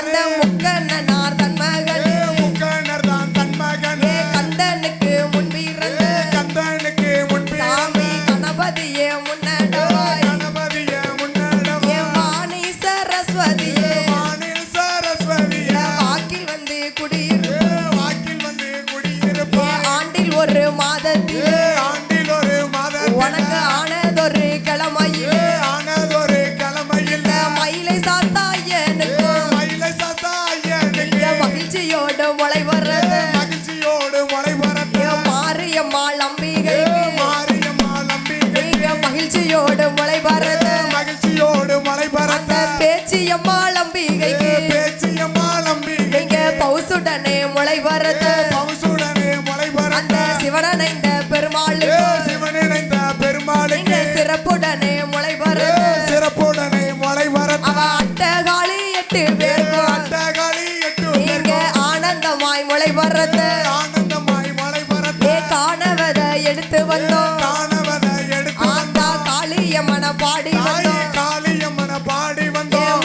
அந்த முக்க சிவனடைந்த பெருமாள் சிவனடைந்த பெருமாள் சிறப்புடனே முளை வர சிறப்புடனே முளை வர அட்டகாலி எட்டு பேர் அட்டகாலி எட்டு நீங்க ஆனந்தமாய் முளை வர்றத ஆனந்தமாய் முளை வர்றத காணவத எடுத்து வந்தோம். காணவத எடுத்து ஆந்தா காளியம்மன பாடி வந்தோம். காளியம்மன பாடி வந்தோம்.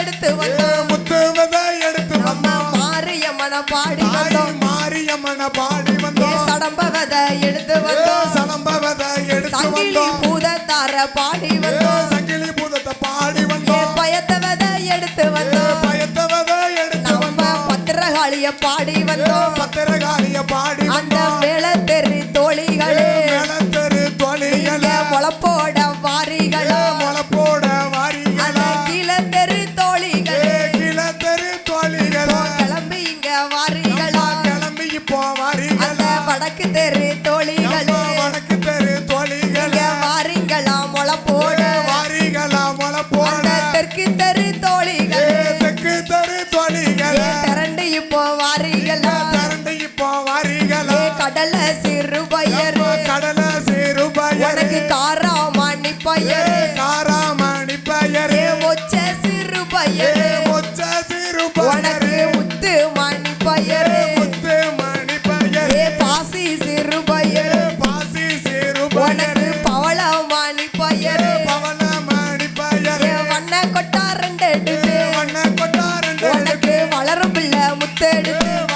எடுத்து வந்தோம். முத்துவத எடுத்து வந்தோம். மாரியம்மன பாடி மாரியம்மன பாடி தெரு தோழிகள். வடக்கு தெரு தோழிகள். வாரிங்களா முளப்போட வாரிங்களா போட. தெற்கு தெரு தோழிகள். தெற்கு தெரு தோழிகள். திரண்டு இப்போ வாரிகள். திரண்டு இப்போ வாரிகள். கடல சிறு பயர் கடல சிறு பயர் எனக்கு காராமணி பயர் கொட்டாரண்டு வளரும் பிள்ளை முத்தெடுத்து.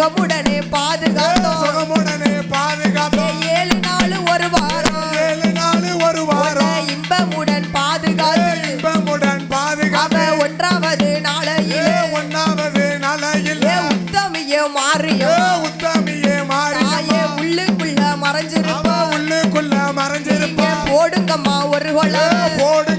சுகமுடனே பாதுகாத்தோம். சுகமுடனே பாதுகாத்தோம். ஏழு நாள் ஒரு வாரம். ஏழு நாள் ஒரு வாரம். இன்பமுடன் பாதுகாத்து. இன்பமுடன் பாதுகாத்த. ஒன்றாவது நாளையிலே. ஒன்றாவது நாளையிலே. உத்தமிய மாறியோ. உத்தமிய மாறியே உள்ளுக்குள்ள மறைஞ்சிருப்போம். உள்ளுக்குள்ள மறைஞ்சிருப்போம் போடுங்கம்மா ஒரு கொள்ள போடு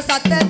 சத்த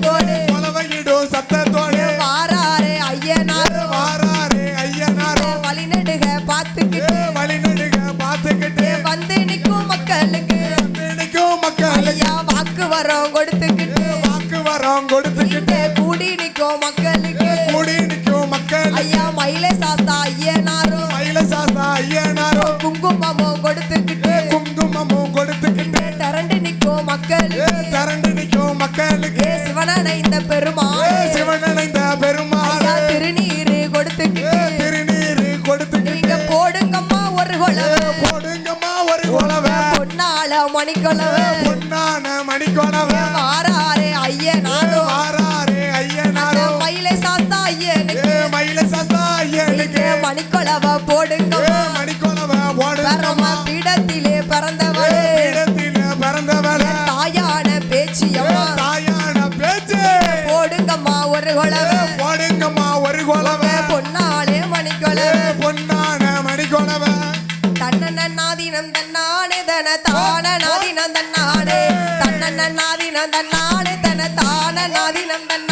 மணிக்கோடவ போடுங்க மணிக்கோடவ பரம பீடத்திலே பறந்தவளே. பறந்தவளே. தாயான பேச்சு தாயான பேச்சு. போடுங்கம்மா ஒரு குழவ. போடுங்கம்மா ஒரு குழவ. பொன்னாலே மணிக்கொழவ பொன்னான மணிக்கொழவ தன்னன நாதி நந்தன் தன தான நாதினம் தன்னானே. தன்னன நாதினம் தன்னானே தன தான நாதினம் தன்ன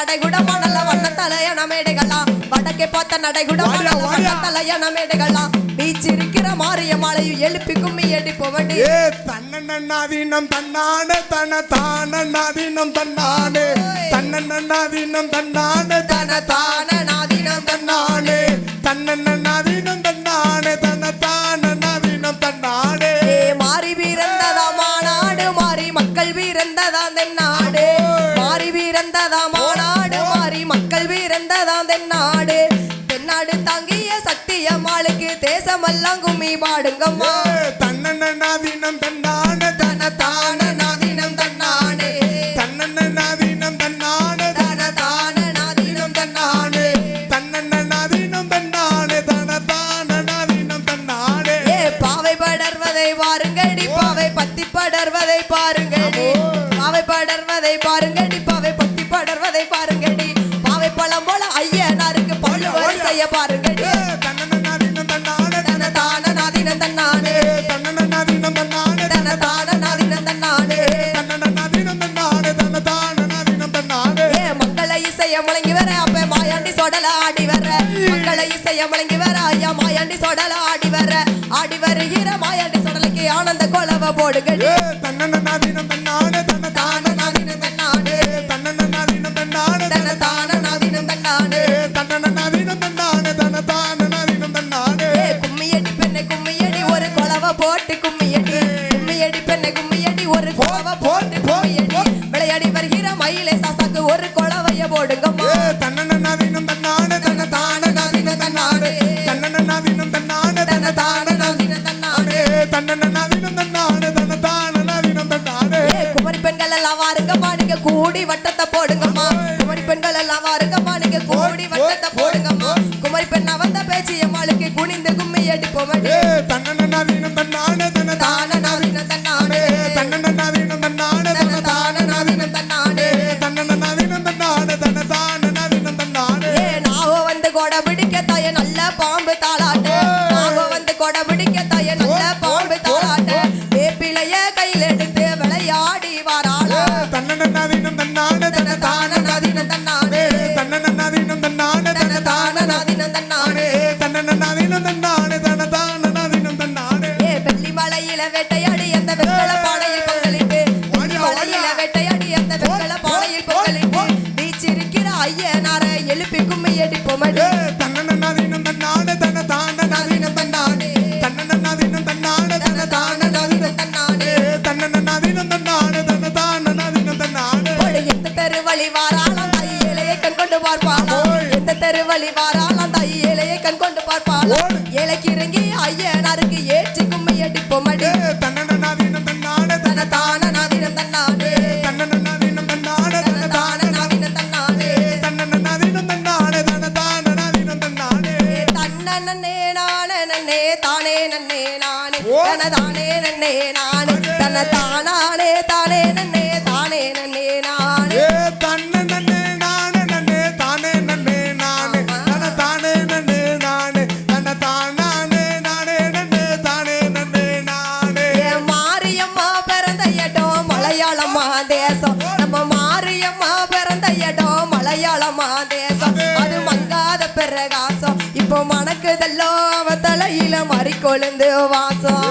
நடைகுடமா நல்ல வண்ண தலையண மேடைகளாம் வடக்கே பார்த்த நடைகுடமா வாடியா, நல்ல வண்ண வாடியா. தலையண மேடைகளாம் வீச்சிருக்கிற மாறிய மாலையும் எழுப்பி கும்மி அடிப்போம் வண்டி ஏ தன்னண்ணாதீனம் தன்னானே தன தானண்ணாதீனம் தன்னானே. தன்னண்ணாதீனம் தன்னானே தன தான நாதினம் தன்னானே. தன்னண்ணாதீனம் தன்னானே தன தானண்ணாதீனம் தன்னானே. மாறி வீரந்ததா மாநாடு மாறி மக்கள் வீரந்ததா தென்னாடு. மாறி வீரந்ததா மாநாடு மாறி மக்கள் வீரந்ததா தென்னாடு. தென்னாடு தாங்கிய சத்தியம்மாளுக்கு தேசமெல்லாம் கும்மி பாடுங்கம்மா தன்னண்ணாதீனம் தன்னானே தன தானண்ணாதீனம் தன்னானே தன்னண்ணாதீனம் தன்னானே ஆனந்த கொலவ போடுங்கடி ஏ தன்னண்ணாதீனம் தன்னானே தன தன்னானே. தன்னண்ணாதீனம் தன்னானே தன தன்னானே. தன்னண்ணாதீனம் தன்னானே தன தானண்ணாதீனம் தன்னானே. ஏ கும்மியடி பெண்ணை கும்மியடி ஒரு கொலவ போட்டு கும்மியடி விளையாடி தன்னே நானே நன்னே தானே நன்னே நானே. தன தானே நன்னே நானே. தன தானானே தானே நன்னே தானே நன்னே நானே. தன்ன நன்னே நானே நன்னே தானே நன்னே நானே. தன தானே நன்னே நானே. தன தானானே நானே நன்னே தானே நன்னே நானே. மாரியம்மா பிறந்த இடம் மலையாளமா தேசம். நம்ம மாரியம்மா பிறந்த இடம் மலையாளமா தேசம் இப்போ மணக்குதல்லோ அவ தலையில மறி கொழுந்து வாசம்.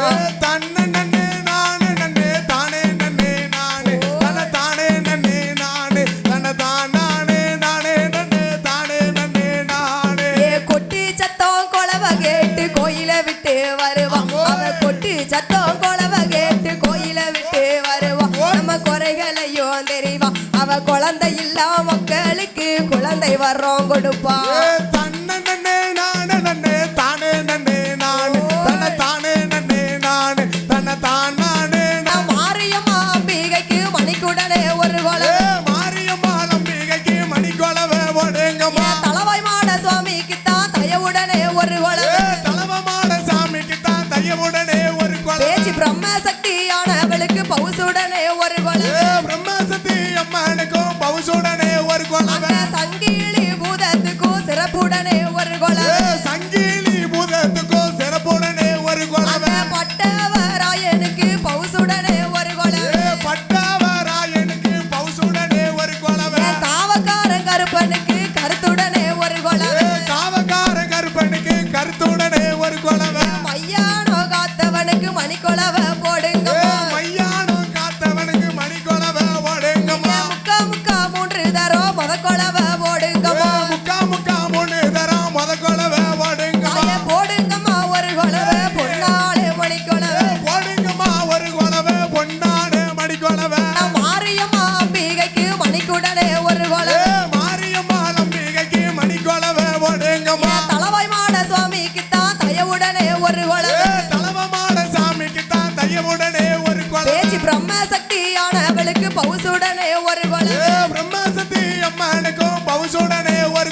தன்ன நன்னே நானே நன்னே தானே நன்னே நானே. தன தானே நன்னே நானே. தன தானானே நானே நன்னே தானே நன்னே நானே. ஏ கொட்டி சத்தம் கொலவ கேட்டு கோயில விட்டு வருவான். அவ கொட்டி சத்தம் கொலவ கேட்டு கோயில விட்டு வருவான். நம்ம குறைகளையும் தெரிவா அவ குழந்தை இல்லா மக்களுக்கு குழந்தை வர்றோம் கொடுப்பா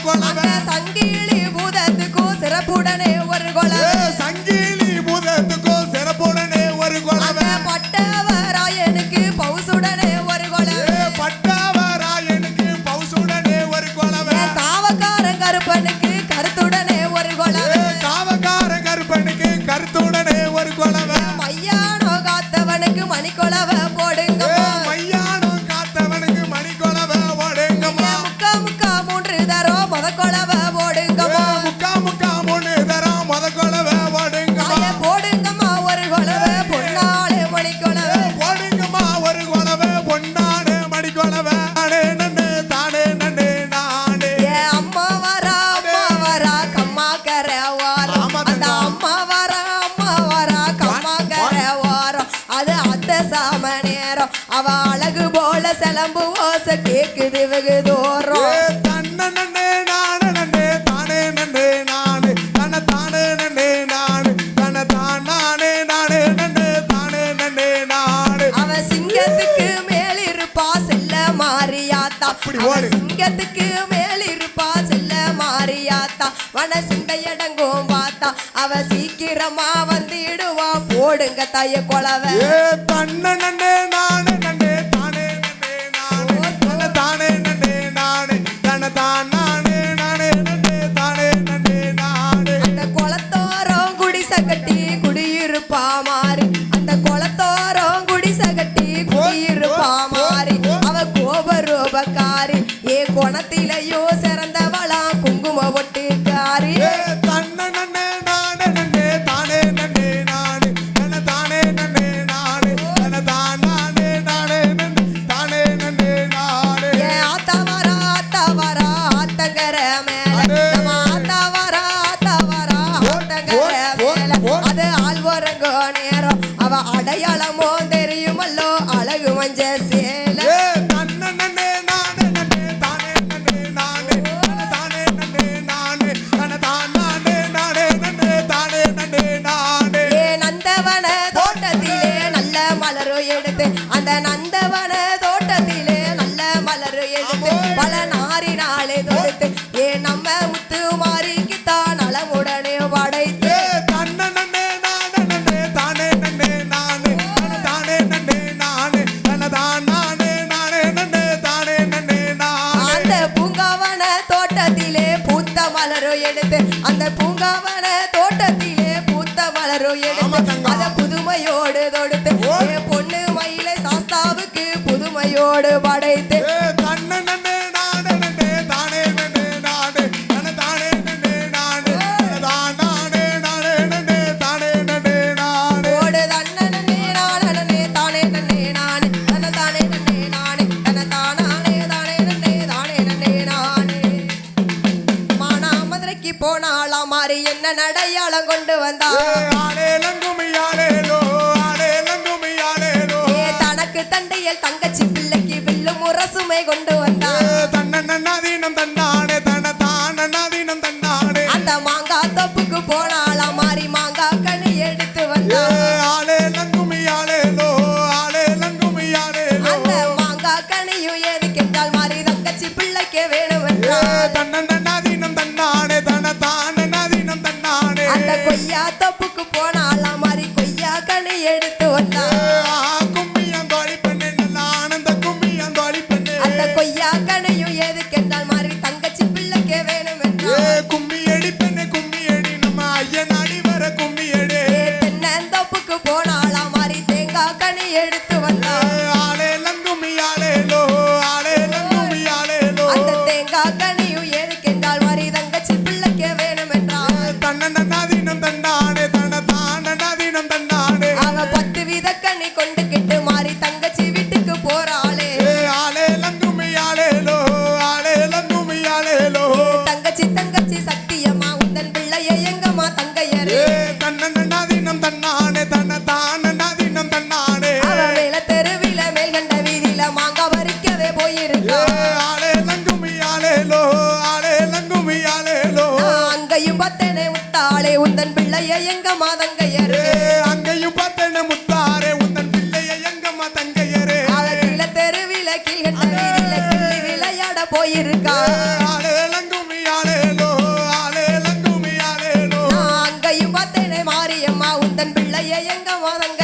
புடவை சங்கிலி பூதத்துக்கும் சிறப்புடனே குழம்பு வாச கேக்குது வெகு தூரம். தன்ன நன்னே நானு நன்னே தானே நன்னே நானு. தன தானே நானு தன தானே நானே நன்னே தானே நன்னே சிங்கத்துக்கு மேல் இருப்பா செல்ல மாறியாத்தா. அப்படி ஓடு. சிங்கத்துக்கு மேல் இருப்பா செல்ல மாறியாத்தா. வன சிந்தையடங்கும் பார்த்தா அவ சீக்கிரமா வந்து போடுங்க தாய கொலவை தன்ன நன்னே தலை தொடுத்து ஏ நம்ம முத்து மாறிக்குத்தான் நலமுடனே படைத்து. பூங்காவன தோட்டத்திலே பூத்த மலரும் எடுத்து அந்த பூங்காவன தோட்டத்திலே பூத்த மலரும் எடுத்து அத புதுமையோடு தொடுத்து பொண்ணு மயிலை சாஸ்தாவுக்கு புதுமையோடு படைத்து கொண்டு வந்தான். ஆலயலம் அழைத்து வந்தார் போயிருக்கான் அங்கையும் பார்த்தேனே மாரியம்மா உந்தன் பிள்ளைய எங்க வாரங்க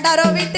andarobi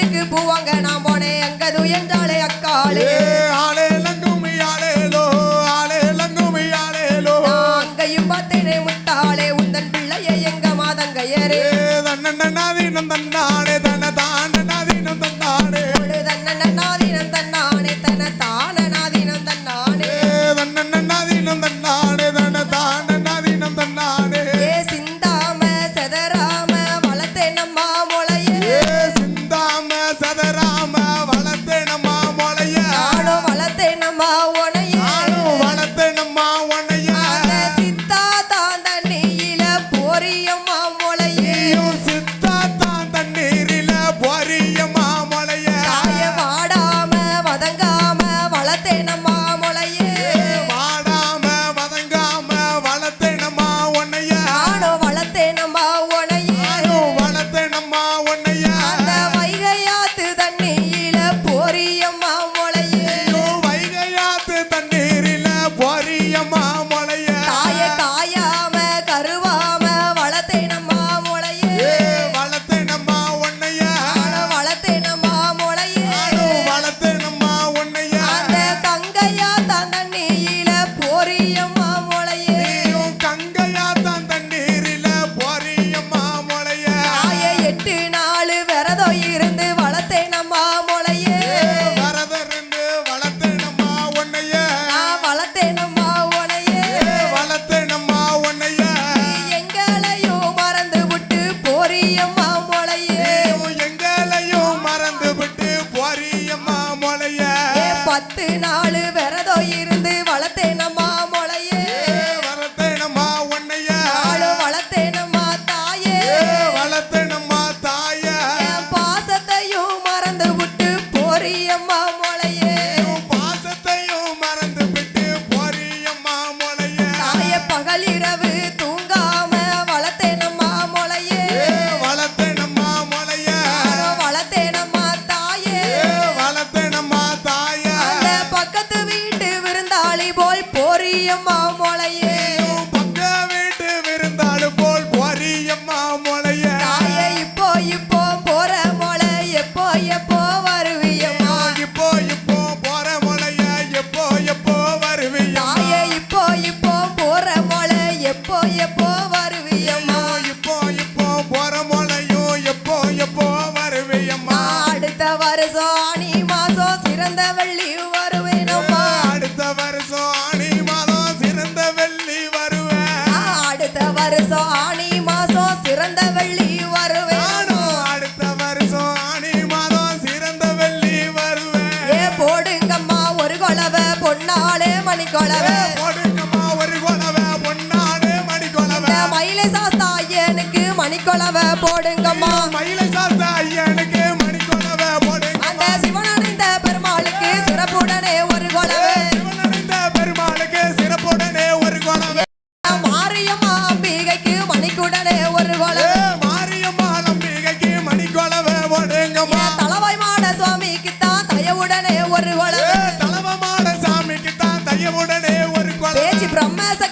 வெள்ளி வருவேனம்மா. அடுத்த வருஷம் ஆணி மாதம் சிறந்த வெள்ளி வருவேன் அடுத்த வருஷம் ஆணி மாதம் சிறந்த வெள்ளி வருவேன் அடுத்த வருஷம் ஆணி மாதம் சிறந்த வெள்ளி வருவேன். ஏ போடுங்கம்மா ஒரு கொலவ பொன்னாலே மணி கொலவ போடுங்கம்மா ஒரு கொலவ பொன்னாலே மணி கொலவ மயிலை சாஸ்தா ஐயனுக்கு மணி கொலவ போடுங்கம்மா மயிலை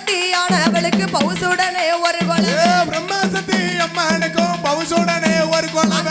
சக்தியானவளுக்கு பவுசுடனே ஒரு குலம் பிரம்ம சக்தி அம்மனுக்கும் பவுசுடனே ஒரு குலம்